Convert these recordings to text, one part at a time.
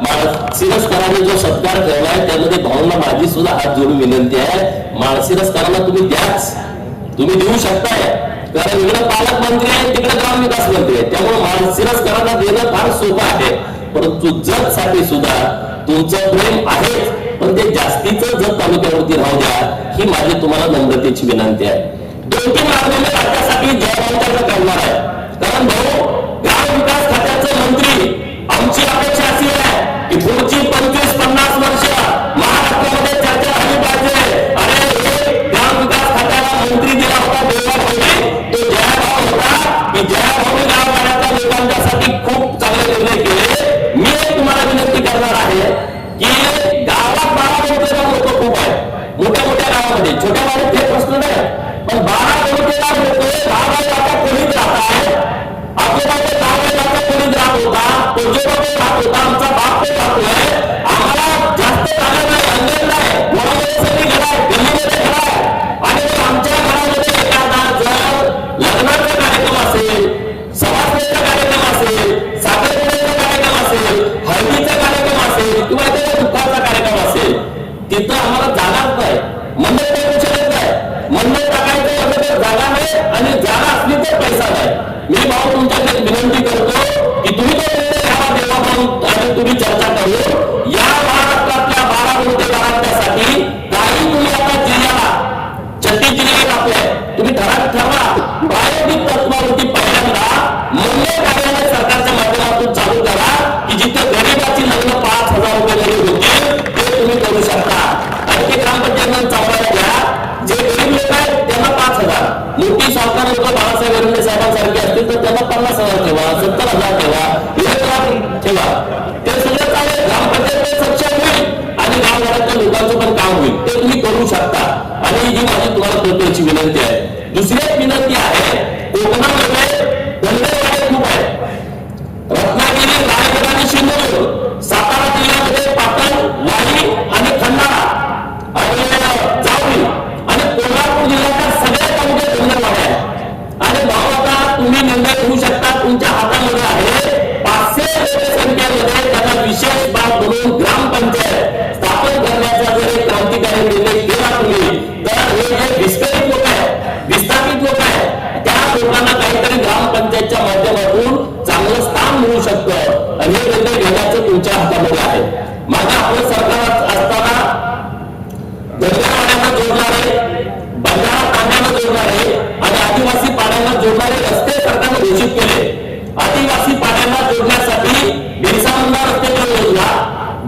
माळशिरसकरांनी जो सत्कार ठेवला आहे त्यामध्ये भाऊंना माझी सुद्धा हात जोडून विनंती आहे. माळशिरसकरांना तुम्ही द्याच. तुम्ही देऊ शकताय. कारण इकडे पालकमंत्री आहे तिकडे ग्रामविकास मंत्री आहे. त्यामुळे माळशिरसकरांना देणं फार सोपं आहे. परंतु जत साठी सुद्धा तुमचं प्रेम आहे. पण ते जास्तीच जग तालुक्यावरती राहू द्या ही माझी तुम्हाला नम्रतेची विनंती आहे. दोन तीन मार्ग मी राज्यासाठी जयवंतांना करणार आहे. कारण भाऊ त्याच्यामध्ये छोटा घेत असतो नाही. ही माझी तुम्हाला विनंती आहे. दुसरी एक विनंती आहे. जोडण्यासाठी बिरसा मुंडा योजना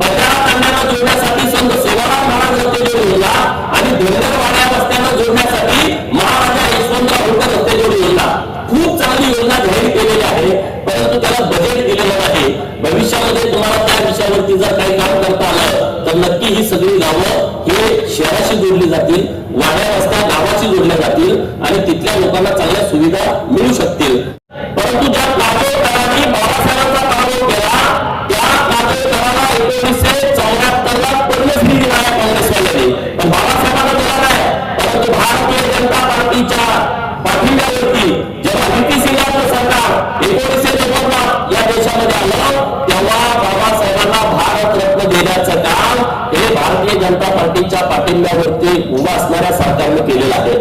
बचाव कल्याणा जोडण्यासाठी संत सेवाराम महाराज रस्ते योजना आणि धोरणवाड्या रस्त्यांना जोडण्यासाठी महाराजा यशवंतराव होता रस्ते योजना खूप चांगली योजना जाहीर केलेली आहे परंतु त्याला बजेट दिलेलं नाही. भविष्यामध्ये तुम्हाला त्या विषयावरती जर काही काम करता आलं तर नक्की ही सगळी गावं हे शहराशी जोडली जातील वाड्या रस्त्या गावाशी जोडल्या जातील आणि तिथल्या लोकांना चांगल्या सुविधा मिळू शकतील. पाठिंब्यावरती उभा असणाऱ्या सरकारने केलेला आहे.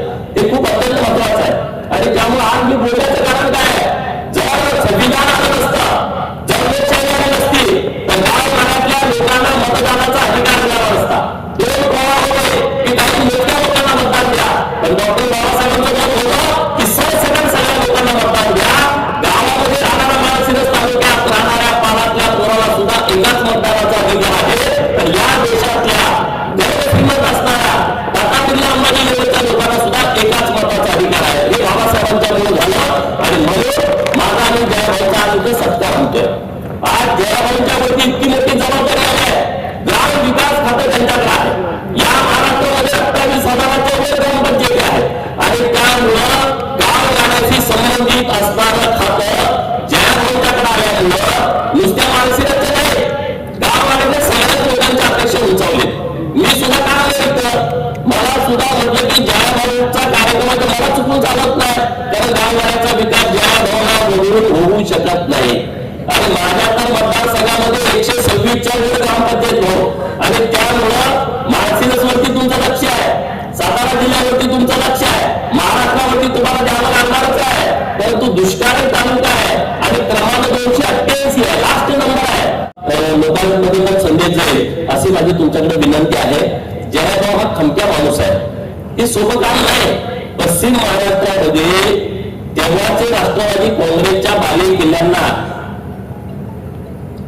दुष्काळी तालुका आहे आणि क्रमांक दोनशे अठ्ठ्याऐंशी आहे लास्ट नंबर आहे. लोकांमध्ये पण संदेश जाईल, अशी माझी तुमच्याकडे विनंती आहे. जयभाऊ हा खमक्या माणूस आहे. हे सोपं काम नाही. पश्चिम महाराष्ट्रामध्ये तेव्हाचे राष्ट्रवादी काँग्रेसच्या बाले किल्ल्यांना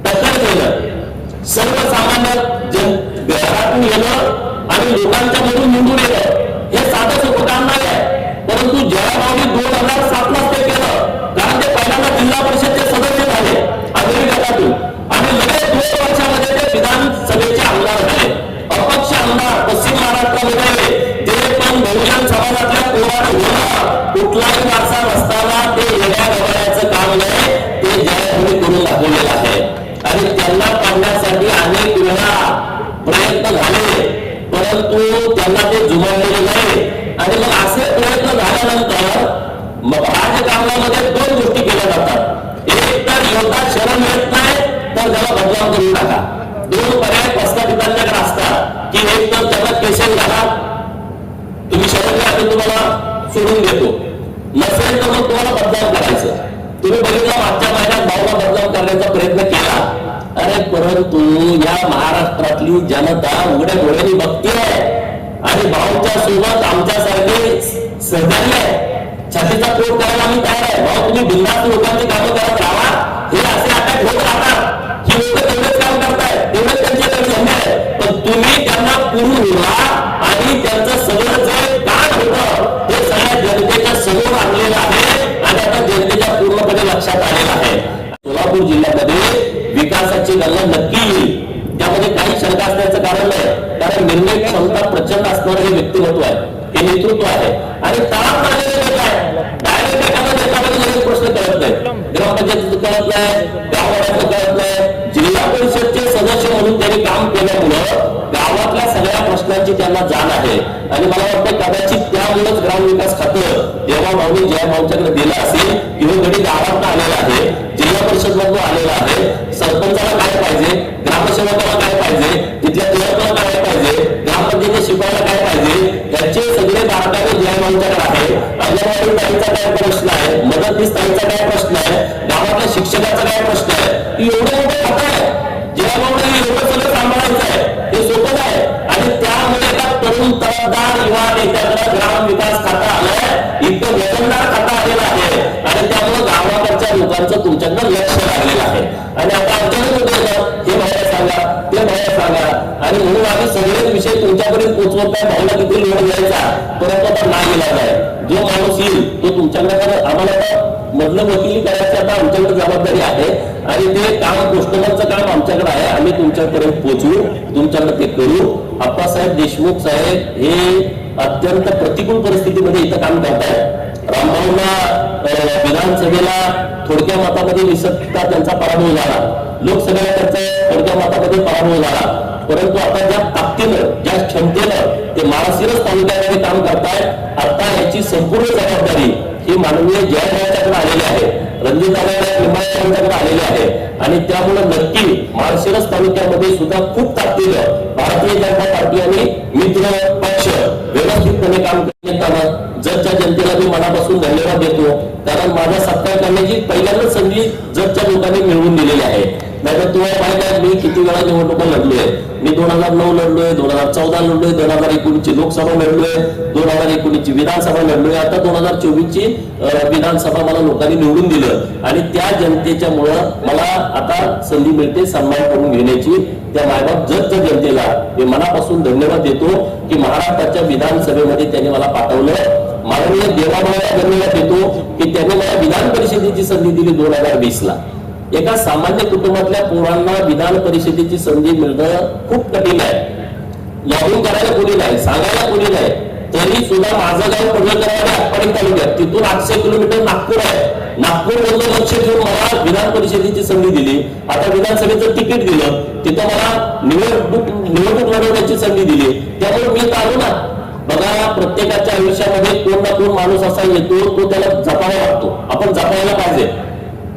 टक्कर केलं. सर्वसामान्य जन घरातून येणं आणि लोकांच्या मधून निवडून येणं हे साधं सोपं काम नाही आहे. परंतु जयभाऊनी दोन हज़ार कुठलाही वारसा नसताना ते येण्या गवळ्याचं काम नाही ते जयभाऊनी करून दाखवलेलं आहे. आणि त्यांना पाडण्यासाठी अनेक वेळा प्रयत्न झाले. परंतु तर मग तुम्हाला बदलाव करायचं. तुम्ही बघितलं मागच्या महिन्यात भाऊला बदलाव करण्याचा प्रयत्न केला? अरे परंतु या महाराष्ट्रातली जनता उघड्या डोळ्यांनी बघतीये. आणि भाऊच्या सोबत आमच्यासारखे सहकारी आहे. छातीचा पोट करायला आम्ही तयार आहे. भाऊ तुम्ही बिंदास लोकांची कामं करत राहा. त्यांना जाण आहे. आणि मला वाटतं कदाचित त्यामुळेच ग्राम विकास खातं जेव्हा भाऊनी जया भाऊच्याकडे दिलं असेल किंवा गडी गावात आलेला आहे जिल्हा परिषद मधून आलेला आहे सरपंचाला काय पाहिजे ग्रामसेवकाला काय पाहिजे तिथल्या क्लर्कला काय पाहिजे ग्रामपंचायत शिपायाला काय पाहिजे याचे सगळे बारकावे जया भाऊच्याकडे आहे. अंगणवाडी ताईचा काय प्रश्न आहे मदतनीस ताईचा काय प्रश्न आहे गावातल्या शिक्षकाचा काय प्रश्न आहे ही एवढं गावाकडच्या लोकांचं लक्ष लागलेलं आहे. आणि आता आमच्याकडे होते हे बाहेर सांगा ते बाहेर सांगा. आणि म्हणून आम्ही सगळेच विषय तुमच्यापर्यंत पोचवत नाही भाऊला किती लोड घ्यायचा. परंतु आता नाही गेला आहे. जो माणूस येईल तो तुमच्याकडे आम्हाला आता मधलं वकिली करायची आता आमच्याकडे जबाबदारी आहे. आणि ते काम पोस्टमनचं काम आमच्याकडे आहे. आम्ही तुमच्यापर्यंत पोचवू तुमच्याकडे ते करू. आप्पासाहेब देशमुख साहेब हे अत्यंत प्रतिकूल परिस्थितीमध्ये इथं काम करतायत. रामभाऊला विधानसभेला थोडक्या मतामध्ये निसटता त्यांचा पराभव झाला. लोकसभेला त्यांचा थोडक्या मतामध्ये पराभव झाला. परंतु आता ज्या ताकदीनं ज्या क्षमतेनं ते माळशिरस तालुक्यामध्ये काम करतायत आता याची संपूर्ण जबाबदारी ही माननीय जयरायांच्याकडे आलेली आहे. रणजित यांच्याकडे आलेली आहे. आणि त्यामुळे नक्की माळशिरस तालुक्यामध्ये सुद्धा खूप ताकदीनं भारतीय जनता पार्टी आणि मित्र पक्ष व्यवस्थितपणे काम करताना जगच्या जनतेला मी मनापासून धन्यवाद देतो. कारण माझा सत्कार करण्याची पहिल्यांदाच संधी जगच्या लोकांनी मिळवून दिलेली आहे. नाहीतर तुम्हाला माहीत आहे मी किती वेळा निवडणुका लढलोय मी दोन हजार नऊ लढलोय दोन हजार चौदा लढलोय दोन हजार एकोणीसची लोकसभा लढलोय दोन हजार एकोणीसची विधानसभा लढलोय. आता दोन हजार चोवीसची विधानसभा मला लोकांनी निवडून दिलं. आणि त्या जनतेच्या मुळे मला आता संधी मिळते सन्मान करून घेण्याची. त्या मायबाप जगच्या जनतेला. मी मनापासून धन्यवाद देतो की महाराष्ट्राच्या विधानसभेमध्ये त्यांनी मला पाठवलं. माननीय देवाभावाला धन्यवाद देतो की त्यांनी मला विधान परिषदेची संधी दिली दोन हजार वीस ला एका सामान्य कुटुंबातल्या पोरांना विधान परिषदेची संधी मिळणं खूप कठीण आहे. लॉगिंग करायला कोणी नाही सांगायला कोणी नाही. तरी सुद्धा माझं गाव करायला आटपाडी तालुक्यात. तिथून आठशे किलोमीटर नागपूर आहे. नागपूर मधलं लक्ष घेऊन मला विधान परिषदेची संधी दिली. आता विधानसभेचं तिकीट दिलं. तिथं मला निवडणूक निवडणूक लढवण्याची संधी दिली. त्यामुळे मी तर आलो ना. बघा प्रत्येकाच्या आयुष्यामध्ये कोण ना कोण माणूस असा येतो तो त्याला जपावा लागतो आपण जपायला पाहिजे.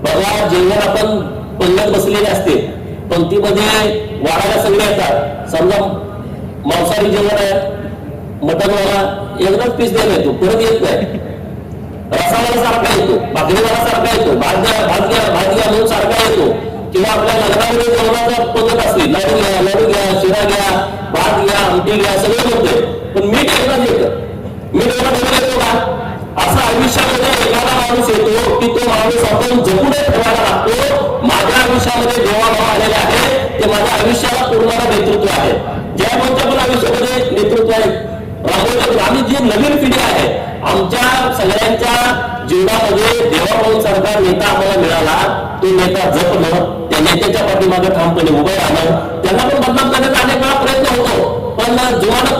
बघा जिल्ह्यात आपण पंगत बसलेले असते पंक्तीमध्ये वाढायला सगळे येतात. समजा मांसाहारी जेवण आहे मटनवाला एकदाच पीस द्यायला येतो परत येत नाही. रसावाला सारखा येतो भाकरीवाला सारखा येतो भात घ्या भात घ्या भात घ्या म्हणून सारखा येतो. किंवा आपल्या लग्नामध्ये जेवणाचा पद्धत असते लाडू घ्या लाडू घ्या शिरा घ्या भात घ्या आमटी घ्या सगळं होते पण मीठ एकदाच येतं. मीठ एवढा येतो का? असं आयुष्यामध्ये माणूस आपण जपून ठेवायला लागतो. माझ्या आयुष्यामध्ये देवाभाव आलेले आहे ते माझ्या आयुष्याला पूर्णाला नेतृत्व आहे. ज्या कोणत्या पण आयुष्यामध्ये नेतृत्व आहे. राबवतात आम्ही जी नवीन पिढी आहे आमच्या सगळ्यांच्या जीवनामध्ये देवाभाऊ सरकार नेता आम्हाला मिळाला. तो नेता जपणं त्या नेत्याच्या पाठीमागे ठामपणे उभं राहणं त्यांना पण बदनाम करण्याचा अनेक वेळा प्रयत्न होतो. पण जुमानत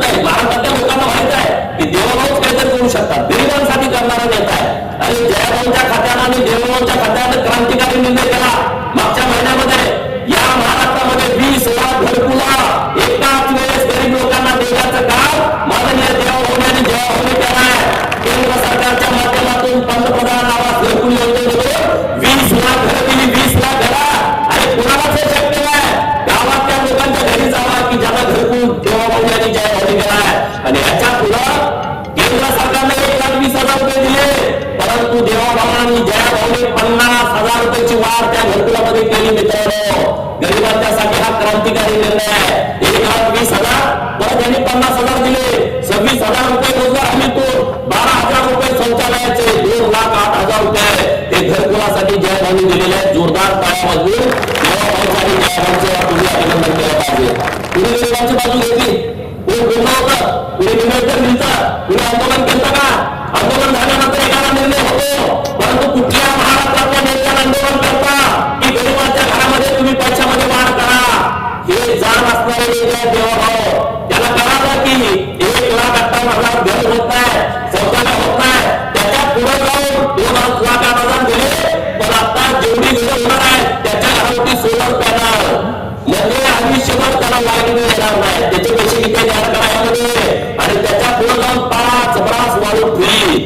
हे जाण असणारे त्याला कळालं की एक लाख अठ्ठावन्न हजार घर होत नाही शौचालय होत नाही. त्याच्या पुढे जाऊन दोन लाख आठ हजार दिले पण आता जेवढी घरं होणार आहे त्याच्या घरावरती सोलर पॅनल म्हणजे आयुष्यभर त्याला लाइट बिल येणार नाही. त्याचे पैसे किती तयार करायमध्ये. आणि त्याच्या पुढे जाऊन पाच ब्रास वाढून फ्री.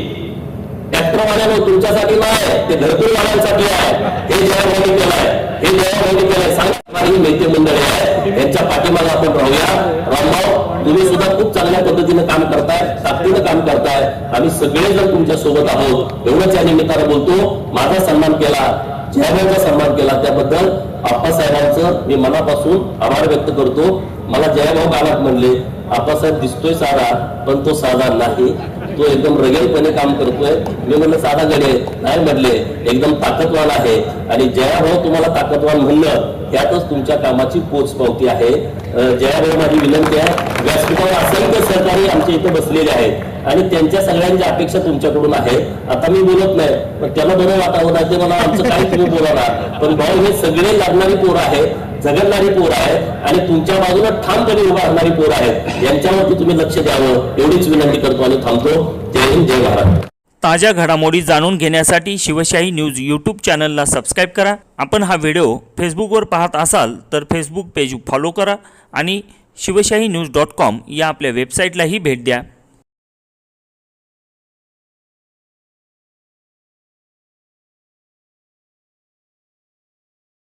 तुमच्यासाठी नाही ते घरकुल वाल्यांसाठी आहे. हे जयभाऊनी केलंय. हे जयभाऊनी केलंय. सांगा. ही नेते मंडळी आहेत यांच्या पाठीमागे आपण राहूया. रामभाऊ तुम्ही सुद्धा खूप चांगल्या पद्धतीने काम करताय ताकदीनं काम करताय. आम्ही सगळेजण तुमच्यासोबत आहोत. एवढंच या निमित्तानं बोलतो. माझा सन्मान केला जयभाऊचा सन्मान केला. त्याबद्दल आप्पासाहेबांचं मी मनापासून आभार व्यक्त करतो. मला जयभाऊ गावात म्हणले आप्पासाहेब दिसतोय साधा पण तो साधा नाही. तो एकदम रगेलपणे काम करतोय. मी म्हणलं साधा गडे नाही म्हटले एकदम ताकदवान आहे. आणि जयाभाऊ तुम्हाला ताकदवान म्हणलं त्यातच तुमच्या कामाची पोच पावती आहे. अं, जयाभाऊ माझी विनंती आहे व्यासपीठावर असंख्य सहकारी आमच्या इथे बसलेले आहेत. आणि त्यांच्या सगळ्यांच्या अपेक्षा तुमच्याकडून आहे आता मी बोलत नाही पण त्याला बरं वाटावं ते मला आमचं काही तुम्ही बोला पण भाऊ हे सगळे लागणारी पोरं आहे झगडणारी पोरं आहेत आणि तुमच्या बाजूला ठामपणे उभा असणारी पोरं आहेत. यांच्यावरती तुम्ही लक्ष द्यावं. एवढीच विनंती करतो आणि थांबतो. जय हिंद जय महाराष्ट्र ताज्या घडामोडी जाणून घेण्यासाठी शिवशाही न्यूज यूट्यूब चॅनलला सबस्क्राईब करा. आपण हा व्हिडिओ फेसबुकवर पाहत असाल तर फेसबुक पेज फॉलो करा आणि शिवशाही न्यूज डॉट कॉम या आपल्या वेबसाईटलाही भेट द्या.